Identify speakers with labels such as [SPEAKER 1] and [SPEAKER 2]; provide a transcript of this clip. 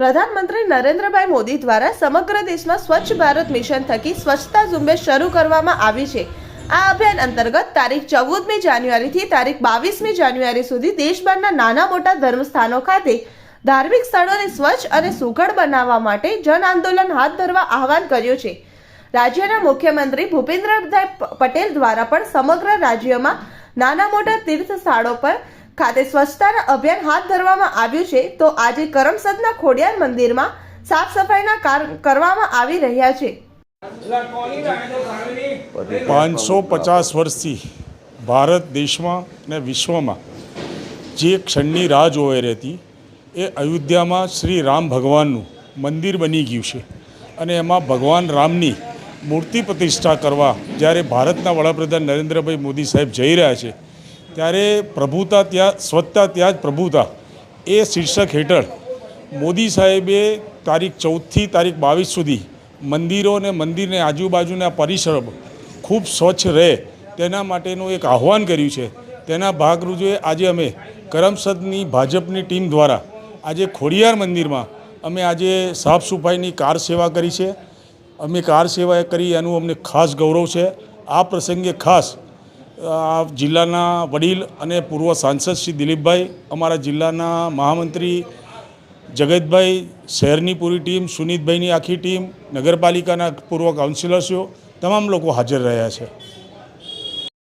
[SPEAKER 1] પ્રધાનમંત્રી નરેન્દ્રભાઈ મોદી દ્વારા સમગ્ર દેશમાં સ્વચ્છ ભારત મિશન થકી સ્વચ્છતા ઝુંબેશ શરૂ કરવામાં આવી છે. આ અભિયાન અંતર્ગત તારીખ ચૌદમી જાન્યુઆરીથી તારીખ બાવીસમી જાન્યુઆરી સુધી દેશભરના નાના મોટા ધર્મસ્થાનો ખાતે ધાર્મિક સ્થળોને સ્વચ્છ અને સુઘડ બનાવવા માટે જન આંદોલન હાથ ધરવા આહવાન કર્યું છે. રાજ્યના મુખ્યમંત્રી ભૂપેન્દ્રભાઈ પટેલ દ્વારા પણ સમગ્ર રાજ્યમાં નાના મોટા તીર્થ સ્થળો પર ખાતે સ્વચ્છતાના અભિયાન હાથ ધરવામાં આવ્યું છે, તો આજે કરમસદના ખોડિયાર મંદિરમાં સાફ સફાઈના કરવામાં આવી રહ્યા છે.
[SPEAKER 2] પાંચસો પચાસ વર્ષથી ભારત દેશમાં અને વિશ્વમાં જે ક્ષણની રાહ જોવાઈ રહેતી, એ અયોધ્યામાં શ્રી રામ ભગવાનનું મંદિર બની ગયું છે. અને એમાં ભગવાન રામની મૂર્તિ પ્રતિષ્ઠા કરવા જ્યારે ભારતના વડાપ્રધાન નરેન્દ્રભાઈ મોદી સાહેબ જઈ રહ્યા છે ત્યારે પ્રભુતા ત્યાં, સ્વચ્છતા ત્યાં જ પ્રભુતા. એ શીર્ષક હેઠળ મોદી સાહેબે તારીખ ચૌદથી તારીખ બાવીસ સુધી મંદિરો અને મંદિરને આજુબાજુના પરિસર ખૂબ સ્વચ્છ રહે તેના માટેનું એક આહ્વાન કર્યું છે. તેના ભાગરૂપે આજે અમે કરમસદની ભાજપની ટીમ દ્વારા આજે ખોડિયાર મંદિરમાં અમે આજે સાફ સફાઈની કાર સેવા કરી છે. અમે કાર સેવા કરી એનું અમને ખાસ ગૌરવ છે. આ પ્રસંગે ખાસ આ જિલ્લાના વડીલ અને પૂર્વ સાંસદ શ્રી દિલીપભાઈ, અમારા જિલ્લાના મહામંત્રી જગતભાઈ, શહેરની પૂરી ટીમ, સુનીતભાઈની આખી ટીમ, નગરપાલિકાના પૂર્વ કાઉન્સિલર્સો તમામ લોકો હાજર રહ્યા છે.